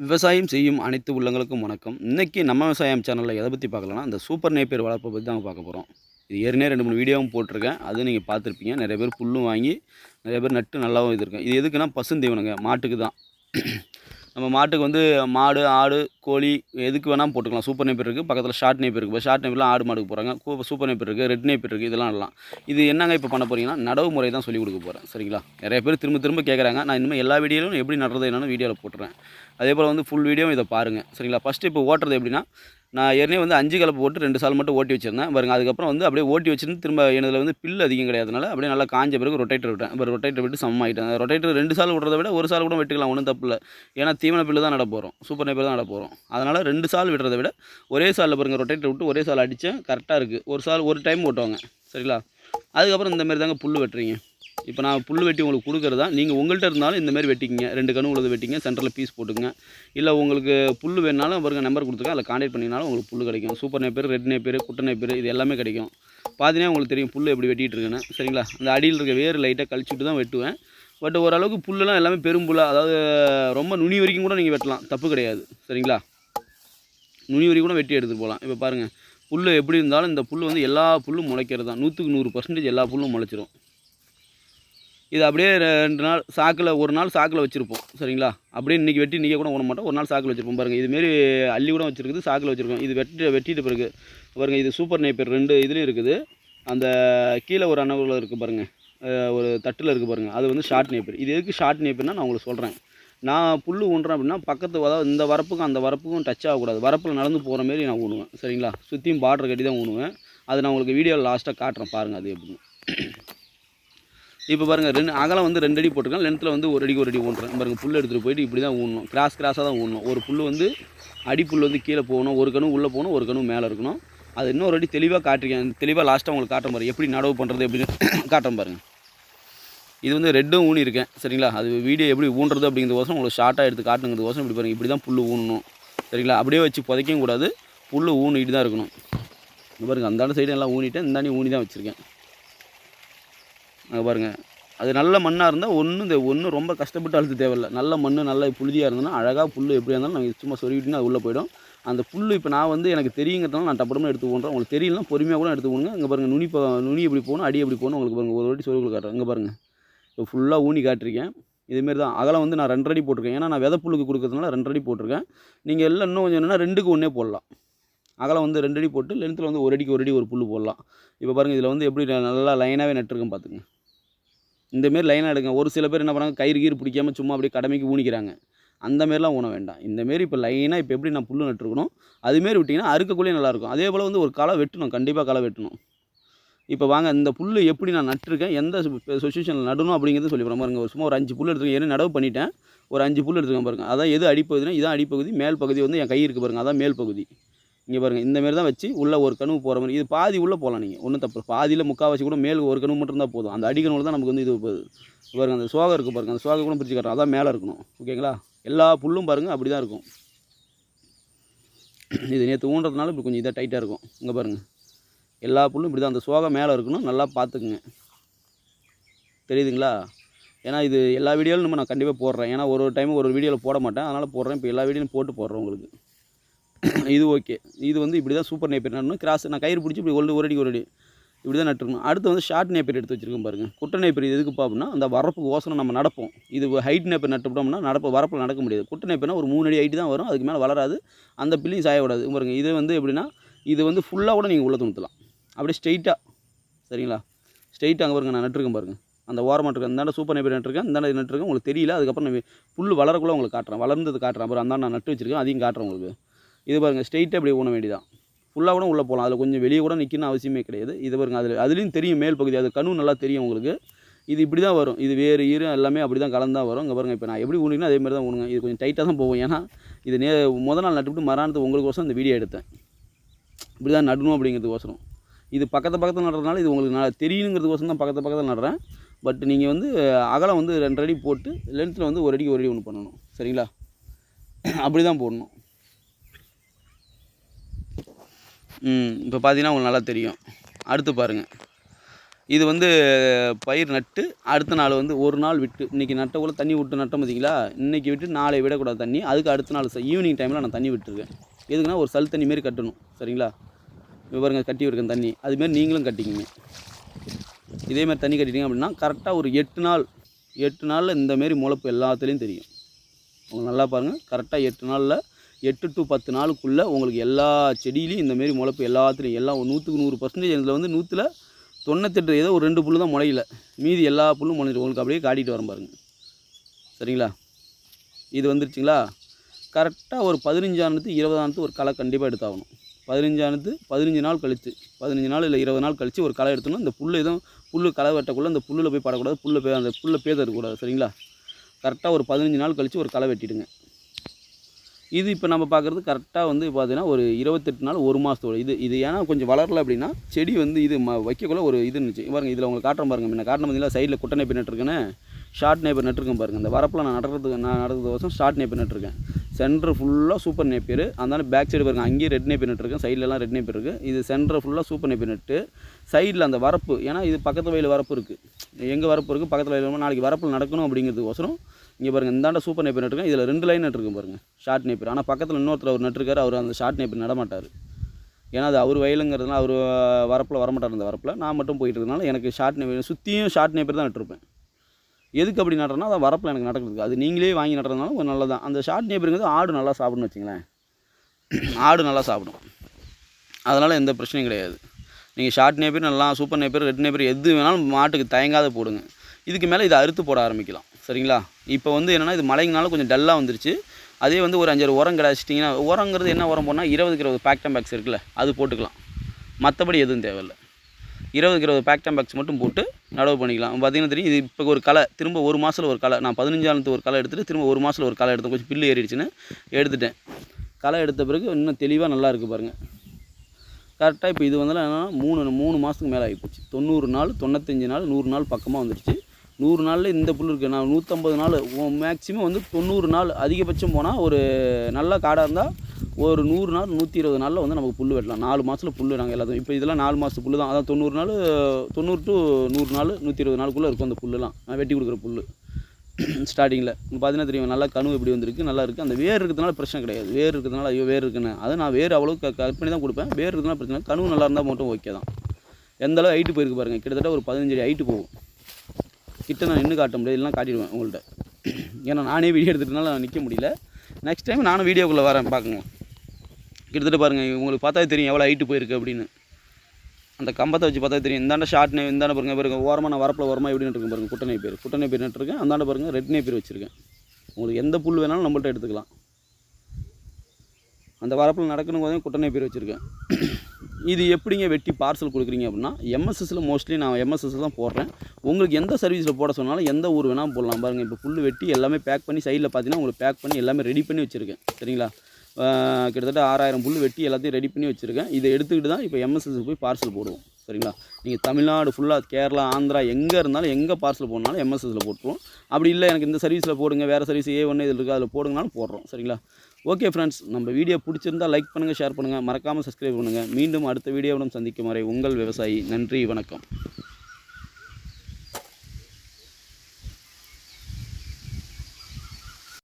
விவசாயம் செய்யும் அனைத்து உள்ளங்களுக்கும் வணக்கம். இன்றைக்கி நம்ம விவசாயம் சேனலில் எதை பற்றி பார்க்கலன்னா இந்த சூப்பர் நேப்பியர் வளர்ப்பை பற்றி தாங்க பார்க்க போகிறோம் இது ஏற்கனவே ரெண்டு மூணு வீடியோவும் போட்டிருக்கேன். அது நீங்கள் பார்த்துருப்பீங்க. நிறைய பேர் புல்லும் வாங்கி நிறைய பேர் நட்டு நல்லாவும் இது இருக்கும் இது எதுக்குன்னா பசுந்தீவனங்க. மாட்டுக்கு தான். நம்ம மாட்டுக்கு வந்து மாடு ஆடு கோழி எதுக்கு வேணால் போட்டுக்கலாம். சூப்பர் நேப்பியர் இருக்குது பக்கத்தில் ஷார்ட் நேப்பியர் இருக்குது இப்போ ஷார்ட் நேப்பியர்லாம் ஆடு மாடுக்கு போகிறாங்க சூப்பர் நேப்பியர் இருக்குது ரெட் நேப்பியர் இருக்குது இதெல்லாம் நல்லா இது என்னங்க இப்போ பண்ண போகிறீங்கன்னா நடவு முறை தான் சொல்லிக் கொடுக்க போகிறேன் சரிங்களா? நிறைய பேர் திரும்ப திரும்ப கேட்குறாங்க நான் இனிமேல் எல்லா வீடியோலையும் எப்படி நடுறது என்னென்னு வீடியோவில் போட்டுறேன். அதே போல் வந்து ஃபுல் வீடியோ இதை பாருங்கள் சரிங்களா? ஃபஸ்ட்டு இப்போ ஓட்டுறது எப்படின்னா நான் ஏற்கனவே வந்து அஞ்சு கலப்பு போட்டு ரெண்டு சால் மட்டும் ஓட்டி வச்சிருந்தேன். பாருங்க அதுக்கப்புறம் வந்து அப்படியே ஓட்டி வச்சிருந்து திரும்ப எனதில் வந்து பில் அதிகம் கிடையாதுனால அப்படியே நல்லா காஞ்ச பிறகு ரொட்டேட்டர் விட்டேன். இப்போ ரொட்டேட்டர் விட்டு சமமாயிட்டேன். ரொட்டேட்டர் ரெண்டு சால் விடுறத விட ஒரு சால் கூட வெட்டுக்கலாம் ஒன்றும் தப்பு இல்லை. ஏன்னா தீவன பில்லு தான் நட போகிறோம் சூப்பர் நைப்பர் தான் நட போகிறோம் அதனால் ரெண்டு சால் விடுறத விட ஒரே சாலில் பாருங்கள் ரொட்டேட்டர் விட்டு ஒரே சால் அடித்தேன் கரெக்டாக இருக்குது ஒரு சால் ஒரு டைம் ஓட்டுவாங்க. சரிங்களா? அதுக்கப்புறம் இந்த மாதிரி தாங்க புல் வெட்டுறீங்க. இப்போ நான் புல் வெட்டி உங்களுக்கு கொடுக்குறதா நீங்கள் உங்கள்கிட்ட இருந்தாலும் இந்த மாதிரி வெட்டிக்கிங்க. ரெண்டு கணு உள்ளது வெட்டிங்க சென்டரில் பீஸ் போட்டுங்க இல்லை உங்களுக்கு புல் வேணுனாலும் பாருங்க நம்பர் கொடுத்துருக்கேன். அதில் கான்டாக்ட் பண்ணிங்கனாலும் உங்களுக்கு புல் கிடைக்கும். சூப்பர் நேப்பர் ரெட் நேப்பர் குட்டை நேப்பர் இது எல்லாமே கிடைக்கும். பார்த்தீங்கன்னா உங்களுக்கு தெரியும் புல் எப்படி வெட்டிகிட்டு இருக்குன்னு. சரிங்களா? அந்த அடியில் இருக்க வேறு லைட்டாக கழிச்சுட்டு தான் வெட்டுவேன். பட் ஓரளவுக்கு புல்லெல்லாம் எல்லாமே பெரும்புல்லாக அதாவது ரொம்ப நுனி வரைக்கும் கூட நீங்கள் வெட்டலாம். தப்பு கிடையாது. சரிங்களா? நுனி வரைக்கும் கூட வெட்டி எடுத்துகிட்டு போகலாம். இப்போ பாருங்கள் புல் எப்படி இருந்தாலும் இந்த புல் வந்து எல்லா புல்லும் முளைக்கிறது தான் நூற்றுக்கு நூறு பர்சன்டேஜ் எல்லா புல்லும் முளைச்சிரும். இது அப்படியே ரெண்டு நாள் சாக்கில் ஒரு நாள் சாக்கில் வச்சுருப்போம். சரிங்களா? அப்படியே இன்றைக்கி வெட்டி இன்றைக்கி கூட ஊன மாட்டோம். ஒரு நாள் சாக்கில் வச்சுருப்போம். பாருங்கள் இதுமாரி அள்ளி கூட வச்சுருக்குது சாக்கில் வச்சுருக்கோம். இது வெட்டி வெட்டிட்டு பிறகு பாருங்கள் இது சூப்பர் நேப்பர் ரெண்டு இதுலேயும் இருக்குது. அந்த கீழே ஒரு அணவில் இருக்குது பாருங்கள் ஒரு தட்டில் இருக்குது பாருங்கள் அது வந்து ஷார்ட் நேப்பர் இது எதுக்கு ஷார்ட் நேப்பர்னா நான் உங்களுக்கு சொல்கிறேன் நான் புல் ஊன்றேன் அப்படின்னா பக்கத்து அதாவது இந்த வரப்புக்கும் அந்த வரப்புக்கும் டச் ஆகக்கூடாது. வரப்பில் நடந்து போகிற மாரி நான் ஊணுவேன். சரிங்களா? சுற்றியும் பார்டர் கட்டி தான் ஊணுவேன். அது நான் உங்களுக்கு வீடியோவில் லாஸ்ட்டாக காட்டுறேன். பாருங்கள் அது எப்படின்னு. இப்போ பாருங்கள் ரெண்டு அகலம் வந்து ரெண்டு அடி போட்டிருக்கேன் லென்த்தில் வந்து ஒரு அடிக்கு ஒரு அடி ஊன்றேன் பாருங்கள் புல் எடுத்துகிட்டு போயிட்டு இப்படி தான் ஊனணும் கிராஸ் கிராஸாக தான் ஊனணும் ஒரு புல் வந்து அடிப்புல் வந்து கீழே போகணும் ஒரு கணு உள்ளே போகணும் ஒரு கணு மேலே இருக்கணும். அது இன்னொரு அடி தெளிவாக காட்டிருக்கேன். தெளிவாக லாஸ்ட்டாக உங்களுக்கு காட்டுறேன் பாருங்கள் எப்படி நடவு பண்ணுறது எப்படின்னு காட்டும் பாருங்கள் இது வந்து ரெட்டும் ஊனி இருக்கேன். சரிங்களா? அது வீடியோ எப்படி ஊன்றது அப்படிங்கிறதுக்கோசரம் உங்களுக்கு ஷார்ட்டாக எடுத்து காட்டுங்கிறதுக்கோசரம் இப்படி பாருங்கள் இப்படி தான் புல் ஊனணும் சரிங்களா? அப்படியே வச்சு புதைக்கவும் கூடாது. புல் ஊனிட்டு தான் இருக்கணும். இப்போ பாருங்கள் அந்தாண்ட சைடு எல்லாம் ஊனிட்டேன். இந்தாண்டி ஊனி தான் வச்சுருக்கேன். பாருங்கள் அது நல்ல மண்ணாக இருந்தால் ஒன்றும் இந்த ஒன்றும் ரொம்ப கஷ்டப்பட்டு அழுத்த தேவையில்லை. நல்ல மண் நல்ல புழுதியாக இருந்ததுன்னா அழகாக புல் எப்படியா இருந்தாலும் நாங்கள் சும்மா சொருவிட்டுன்னு அது உள்ளே போயிடும். அந்த புல் இப்போ நான் வந்து எனக்கு தெரியுங்கிறதுனால நான் டப்படமாக எடுத்து போகிறேன் உங்களுக்கு தெரியலனா பொறுமையாக கூட எடுத்து போங்க இங்கே பாருங்கள் நுனி நுனி எப்படி போகணும் அடி எப்படி போகணும் உங்களுக்கு பாருங்கள் ஒரு வாட்டி சொருவில் காட்டுறேன். இங்கே பாருங்கள் இப்போ ஃபுல்லாக ஊனி காட்டிருக்கேன். இதுமாரி தான். அகலம் வந்து நான் ரெண்டரை அடி போட்டிருக்கேன். ஏன்னா நான் விதை புல்லுக்கு கொடுக்குறதுனால ரெண்டரை அடி போட்டிருக்கேன். நீங்கள் எல்லாம் இன்னும் கொஞ்சம் என்னென்னா ரெண்டுக்கு ஒன்றே போடலாம். அகலம் வந்து ரெண்டு அடி போட்டு லென்த்தில் வந்து ஒரு அடிக்கு ஒரு அடி ஒரு புல் போடலாம். இப்போ பாருங்கள் இதில் வந்து எப்படி நல்லா லைனாகவே நட்டுருக்கேன் பார்த்துங்க இந்தமாரி லைனாக எடுங்க. ஒரு சில பேர் என்ன பண்ணுறாங்க கயிறு கீறு பிடிக்காமல் சும்மா அப்படியே கடமைக்கு ஊனிக்கிறாங்க. அந்த மாரிலாம் ஊன வேண்டாம். இந்தமாரி இப்போ லைனாக இப்போ எப்படி நான் புல் நட்டுருக்கணும் அதுமாரி விட்டிங்கன்னா அறுக்கக்குள்ளே நல்லாயிருக்கும் அதே போல் வந்து ஒரு களை வெட்டணும் கண்டிப்பாக களை வெட்டணும். இப்போ வாங்க இந்த புல் எப்படி நான் நட்டிருக்கேன் எந்த சுச்சுவேஷனில் நடணும் அப்படிங்கிறது சொல்லி பாருங்க ஒரு சும்மா ஒரு அஞ்சு புல் எடுத்துருக்கேன் ஏன்னா நடவு பண்ணிட்டேன். ஒரு அஞ்சு புல் எடுத்துருக்கேன் பாருங்கள் அதான் எது அடிப்பகுதினா இதான் அடிப்பகுதி மேல் பகுதி வந்து என் கை இருக்குது பாருங்க அதான் மேல் பகுதி. இங்கே பாருங்கள் இந்த மாதிரி தான் வச்சு உள்ளே ஒரு கனவு போகிற மாதிரி இது பாதி உள்ளே போகலாம் நீங்கள் ஒன்றும் தப்பு பாதியில் முக்கால்வாசி கூட மேல் ஒரு கனவு மட்டும் இருந்தால் போதும். அந்த அடிக்கணுவில் தான் நமக்கு வந்து இது போகுது. பாருங்கள் அந்த சோகம் இருக்குது பாருங்கள் அந்த சோகை கூட பிரித்து காட்டுறோம் அதான் மேலே இருக்கணும். ஓகேங்களா? எல்லா புல்லும் பாருங்கள் அப்படி தான் இருக்கும். இது நேற்று ஊன்றதுனால இப்படி கொஞ்சம் இதாக டைட்டாக இருக்கும். இங்கே பாருங்கள் எல்லா புல்லும் இப்படி தான் அந்த சோகை மேலே இருக்கணும் நல்லா பார்த்துக்குங்க. தெரியுதுங்களா? ஏன்னா இது எல்லா வீடியோவிலும் நம்ம நான் கண்டிப்பாக போடுறேன். ஏன்னா ஒரு டைம் ஒரு வீடியோவில் போட மாட்டேன். அதனால் போடுறேன். இப்போ எல்லா வீடியோலையும் போட்டு போடுறேன் உங்களுக்கு. இது ஓகே இது வந்து இப்படி தான் சூப்பர் நேப்பர் நடணும் கிராஸ் நான் கயிறு பிடிச்சி இப்படி ஒரு ஒரு அடி ஒரு அடி இப்படி தான் நட்டுருணும் அடுத்து வந்து ஷார்ட் நேப்பர் எடுத்து வச்சிருக்கேன் பாருங்கள் குட்டை நேப்பர் இது எதுக்குப்பா அப்படின்னா அந்த வரப்புக்கு ஓசனம் நம்ம நடப்போம். இது ஹைட் நேப்பர் நட்டுவிட்டோம்னா நடப்பு வரப்பில் நடக்க முடியாது. குட்டை நேப்பர்னா ஒரு மூணு அடி ஹைட்டு தான் வரும். அதுக்கு மேலே வளராது. அந்த பில்லிங் சாயக்கூடாது பாருங்க. இது வந்து எப்படின்னா இது வந்து ஃபுல்லாக கூட நீங்கள் உள்ளே துணுத்தலாம். அப்படியே ஸ்ட்ரைட்டாக சரிங்களா? ஸ்ட்ரைட்டாக அங்கே பாருங்க. நான் நட்டுருக்கேன் பாருங்கள் அந்த ஓரமாக இருக்கேன் இந்தாண்ட சூப்பர் நேப்பர் நட்டுருக்கேன். இந்தாண்ட நட்டுருக்கேன். உங்களுக்கு தெரியல. அதுக்கப்புறம் நான் புல் வளரக்குள்ளே உங்களுக்கு காட்டுறேன். வளர்ந்தது காட்டுறேன். அப்புறம் அந்தாண்ட நான் நட்டு வச்சிருக்கேன். அதையும் காட்டுறேன் உங்களுக்கு. இது பாருங்கள் ஸ்ட்ரெயிட்டாக இப்படி ஊன வேண்டியதான் ஃபுல்லாக கூட உள்ளே போகலாம் அதில் கொஞ்சம் வெளியே கூட நிற்கணும் அவசியமே கிடையாது. இது பாருங்கள் அதில் அதுலேயும் தெரியும் மேல் பகுதி. அது கணு நல்லா தெரியும் உங்களுக்கு. இது இப்படி தான் வரும். இது வேறு ஈரம் எல்லாமே அப்படி தான் கலந்து தான் வரும். இங்கே பாருங்கள் இப்போ நான் எப்படி ஊனிங்கன்னா அதே மாதிரி தான் ஊனுங்க இது கொஞ்சம் டைட்டாக தான் போகும். ஏன்னா இது நே முத நாள் நட்டுவிட்டு மறானது உங்களுக்கோசரம் இந்த வீடியோ எடுத்தேன். இப்படி தான் நடணும் அப்படிங்கிறதுக்கோசரம். இது பக்கத்து பக்கத்தில் நடுறதுனால இது உங்களுக்கு நான் தெரியணுங்கிறதுக்கோசரம் தான் பக்கத்து பக்கத்தில் நடுறேன். பட் நீங்கள் வந்து அகலம் வந்து ரெண்டு அடி போட்டு லென்த்தில் வந்து ஒரு அடிக்கு ஒரு அடி ஒன்று பண்ணணும். சரிங்களா? அப்படி தான் போடணும் ம் இப்போ பார்த்தீங்கன்னா உங்களுக்கு நல்லா தெரியும். அடுத்து பாருங்கள் இது வந்து பயிர் நட்டு அடுத்த நாள் வந்து ஒரு நாள் விட்டு இன்றைக்கி நட்டக்குள்ளே தண்ணி விட்டு நட்டோம் பார்த்தீங்களா? இன்றைக்கி விட்டு நாளை விடக்கூடாது தண்ணி. அதுக்கு அடுத்த நாள் ஈவினிங் டைமில் நான் தண்ணி விட்டுருக்கேன் எதுக்குன்னா ஒரு சல் தண்ணி மாரி கட்டணும். சரிங்களா? இப்போ பாருங்க கட்டி விடுக்கேன் தண்ணி. அதுமாரி நீங்களும் கட்டிக்கிங்க. இதேமாதிரி தண்ணி கட்டிட்டீங்க அப்படின்னா கரெக்டாக ஒரு எட்டு நாள் எட்டு நாளில் இந்தமாரி முளைப்பு எல்லாத்துலேயும் தெரியும். உங்களுக்கு நல்லா பாருங்கள் கரெக்டாக எட்டு நாளில் எட்டு டு பத்து நாளுக்குள்ளே உங்களுக்கு எல்லா செடியிலையும் இந்தமாரி முளைப்பு எல்லாத்துலேயும் எல்லாம் நூற்றுக்கு நூறு பர்சன்டேஜ் இதில் வந்து நூற்றில் தொண்ணூத்தெட்டு ஏதோ ஒரு ரெண்டு புல்லு தான் முளையில. மீதி எல்லா புல்லும் முளைஞ்சிடும் உங்களுக்கு அப்படியே காட்டிட்டு வர பாருங்க. சரிங்களா? இது வந்துருச்சுங்களா? கரெக்டாக ஒரு பதினஞ்சானது இருபதானது ஒரு களை கண்டிப்பாக எடுத்தாகணும். பதினஞ்சானது பதினஞ்சு நாள் கழித்து பதினஞ்சு நாள் இல்லை இருபது நாள் கழித்து ஒரு களை எடுத்தோம்னா இந்த புல் எதுவும் புல் களை வெட்டக்குள்ளே அந்த புல்லில் போய் படக்கூடாது. புல்லை பே அந்த புல்லை பேதக்கூடாது சரிங்களா? கரெக்டாக ஒரு பதினஞ்சு நாள் கழித்து ஒரு களை வெட்டிடுங்க. இது இப்போ நம்ம பார்க்குறது கரெக்டாக வந்து பார்த்தீங்கன்னா ஒரு இருபத்தெட்டு நாள் ஒரு மாதத்தோட இது இது ஏன்னா கொஞ்சம் வளரல அப்படின்னா செடி வந்து இது ம வைக்கக்குள்ள ஒரு இது இருந்துச்சு. பாருங்க இதில் உங்களுக்கு காட்டுறேன் பாருங்க முன்ன காட்டின பார்த்தீங்களா சைடில் குட்டை நெப்பி நட்டுருக்கேன்னு ஷார்ட் நேப்பர் நட்டுருக்கேன் பாருங்க. இந்த வரப்பில் நான் நடுறதுக்கு நான் நடக்கிறது வருஷம் ஷார்ட் நேப்பர் நட்டுருக்கேன். சென்டர் ஃபுல்லாக சூப்பர் நேப்பியர் அதனால பேக் சைடு பாருங்க அங்கேயும் ரெட் நேப்பியர் நட்டுருக்கேன். சைட்லலாம் ரெட் நேப்பியர் இருக்குது இது சென்டர் ஃபுல்லாக சூப்பர் நேப்பியர் நட்டு சைடில் அந்த வரப்பு ஏன்னா இது பக்கத்து வயல் வரப்பு இருக்குது எங்கே வரப்பு இருக்குது பக்கத்தில் வயல் நாளைக்கு வரப்பில் நடக்கணும் அப்படிங்கிறதுக்கோசரம் இங்கே பாருங்கள் இந்தாண்ட சூப்பர் நேப்பர் நட்டுருக்கேன் இதில் ரெண்டு லைன் நட்டுருக்கும் பாருங்கள் ஷார்ட் நெப்பர் ஆனால் பக்கத்தில் இன்னொருத்தர் அவர் நட்டுருக்காரு அவர் அந்த ஷார்ட் நெப்பர் நடமாட்டார். ஏன்னா அது அவர் வயலுங்கிறதுனால அவர் வரப்பில் வரமாட்டார் அந்த வரப்பில். நான் மட்டும் போயிட்டு இருக்கனால எனக்கு ஷார்ட் நெப்பர் சுற்றியும் ஷார்ட் நெப்பர் தான் நட்டுருப்பேன். எதுக்கு அப்படி நடுறேன்னா அதை வரப்பில் எனக்கு நடக்கிறதுக்கு. அது நீங்களே வாங்கி நடுறதுனால கொஞ்சம் நல்லதான் அந்த ஷார்ட் நெப்பருங்கிறது ஆடு நல்லா சாப்பிடுன்னு வச்சுங்களேன் ஆடு நல்லா சாப்பிடும். அதனால் எந்த பிரச்சனையும் கிடையாது. நீங்கள் ஷார்ட் நேப்பர் நல்லா சூப்பர் நேப்பர் ரெட் நேப்பர் எது வேணாலும் மாட்டுக்கு தயங்காத போடுங்க. இதுக்கு மேலே இதை அறுத்து போட ஆரம்பிக்கலாம். சரிங்களா? இப்போ வந்து என்னென்னா இது மழைங்கனால கொஞ்சம் டல்லாக வந்துருச்சு. அதே வந்து ஒரு அஞ்சாறு உரம் கிடச்சிட்டிங்கன்னா உரங்கிறது என்ன உரம் போனால் இருபதுக்கு இருபது பேக்டம் பேக்ஸ் இருக்குல்ல அது போட்டுக்கலாம். மற்றபடி எதுவும் தேவையில்லை. இருபதுக்கு இருபது பேக்டம் பேக்ஸ் மட்டும் போட்டு நடவு பண்ணிக்கலாம். பார்த்தீங்கன்னா தெரியும் இது இப்போ ஒரு களை திரும்ப ஒரு மாதத்தில் ஒரு களை நான் பதினஞ்சாலத்து ஒரு களை எடுத்துகிட்டு திரும்ப ஒரு மாதத்தில் ஒரு களை எடுத்தேன். கொஞ்சம் பில்லு ஏறிடுச்சுன்னு எடுத்துட்டேன். களை எடுத்த பிறகு இன்னும் தெளிவாக நல்லா இருக்குது பாருங்கள் கரெக்டாக இப்போ இது வந்து என்னன்னா மூணு மூணு மாதத்துக்கு மேலே ஆகிப்போச்சு தொண்ணூறு நாள் தொண்ணூத்தஞ்சு நாள் நூறு நாள் பக்கமாக வந்துடுச்சு நூறு நாளில் இந்த புல் இருக்குது நான் நூற்றம்பது நாள் மேக்ஸிமம் வந்து தொண்ணூறு நாள் அதிகபட்சம் போனால் ஒரு நல்ல காடாக இருந்தால் ஒரு நூறு நாள் நூற்றி இருபது நாளில் வந்து நமக்கு புல் வெட்டலாம். நாலு மாதத்தில் புல் நாங்கள் எல்லாத்தையும். இப்போ இதெல்லாம் நாலு மாதத்து புல் தான். அதான் தொண்ணூறு நாள் தொண்ணூறு டு நூறு நாள் நூற்றி இருபது நாளுக்குள்ளே இருக்கும் அந்த புல்லுலாம் நான் வெட்டி கொடுக்குற புல் ஸ்டார்டிங்கில் பார்த்தீங்கன்னா தெரியும்? நல்லா கனவு எப்படி வந்திருக்கு. நல்லா இருக்குது அந்த வேர் இருக்கிறதுனால பிரச்சனை கிடையாது. வேர் இருக்கிறதுனால ஐயோ வேர் இருக்குன்னு. அதை நான் வேர் அவ்வளோ க கட் பண்ணி தான் கொடுப்பேன். வேர் இருக்கிறதுனால பிரச்சனை கனவு நல்லா இருந்தால் மட்டும் ஓகே தான். எந்தளவு ஹைட்டு போயிருக்கு பாருங்கள் கிட்டத்தட்ட ஒரு பதினஞ்சு அடி ஹைட்டு போகும். கிட்ட நான் நின்று காட்ட முடியாது இல்லைனா காட்டிடுவேன் உங்கள்கிட்ட ஏன்னா நானே வீடியோ எடுத்துட்டனால நான் நிற்க முடியல. நெக்ஸ்ட் டைம் நானும் வீடியோக்குள்ளே வரேன் பார்க்குங்க கிட்டத்தட்ட பாருங்கள் உங்களுக்கு பார்த்தா தெரியும் எவ்வளோ ஹைட்டு போயிருக்கு அப்படின்னு. அந்த கம்பத்தை வச்சு பார்த்தா தெரியும். இந்தாண்ட ஷார்ட் நே இந்தாண்ட பாருங்க பாருங்கள் ஓரமான நான் வரப்பில் ஓரமாக எப்படி நட்டுருக்கேன் பாருங்க குட்டனை பேர். குட்டனை பேர் நட்டுருக்கேன். அந்தாண்ட பாருங்க ரெட் பேர் வச்சுருக்கேன். உங்களுக்கு எந்த புல் வேணாலும் நம்மள்ட்ட எடுத்துக்கலாம். அந்த வரப்பில் நடக்கணும் போதே குட்டனை பேர் வச்சுருக்கேன். இது எப்படிங்க வெட்டி பார்சல் கொடுக்குறீங்க அப்படின்னா எம்எஸ்எஸில் மோஸ்ட்லி நான் எம்எஸ்எஸ் தான் போடுறேன். உங்களுக்கு எந்த சர்வீஸில் போட சொன்னாலும் எந்த ஊர் வேணால் போடலாம். பாருங்கள் இப்போ புல் வெட்டி எல்லாமே பேக் பண்ணி சைடில் பார்த்தீங்கன்னா உங்களுக்கு பேக் பண்ணி எல்லாமே ரெடி பண்ணி வச்சுருக்கேன். சரிங்களா? கிட்டத்தட்ட ஆறாயிரம் புல் வெட்டி எல்லாத்தையும் ரெடி பண்ணி வச்சுருக்கேன். இதை எடுத்துக்கிட்டு தான் இப்போ எம்எஸ்எஸ் போய் பார்சல் போடுவோம். சரிங்களா? நீங்கள் தமிழ்நாடு ஃபுல்லாக கேரளா ஆந்திரா எங்கே இருந்தாலும் எங்கே பார்சல் போடனாலும் எம்எஸ்எஸில் போட்டுருவோம். அப்படி இல்லை எனக்கு இந்த சர்வீஸில் போடுங்க வேறு சர்வீஸ் ஏ ஒன்று இதில் இருக்குது அதில் போடுங்கனாலும் போடுறோம் சரிங்களா? ஓகே ஃப்ரெண்ட்ஸ் நம்ம வீடியோ பிடிச்சிருந்தா லைக் பண்ணுங்கள் ஷேர் பண்ணுங்கள் மறக்காமல் சப்ஸ்கிரைப் பண்ணுங்கள் மீண்டும் அடுத்த வீடியோவுடன் சந்திக்கும் வரை உங்கள் விவசாயி. நன்றி வணக்கம்.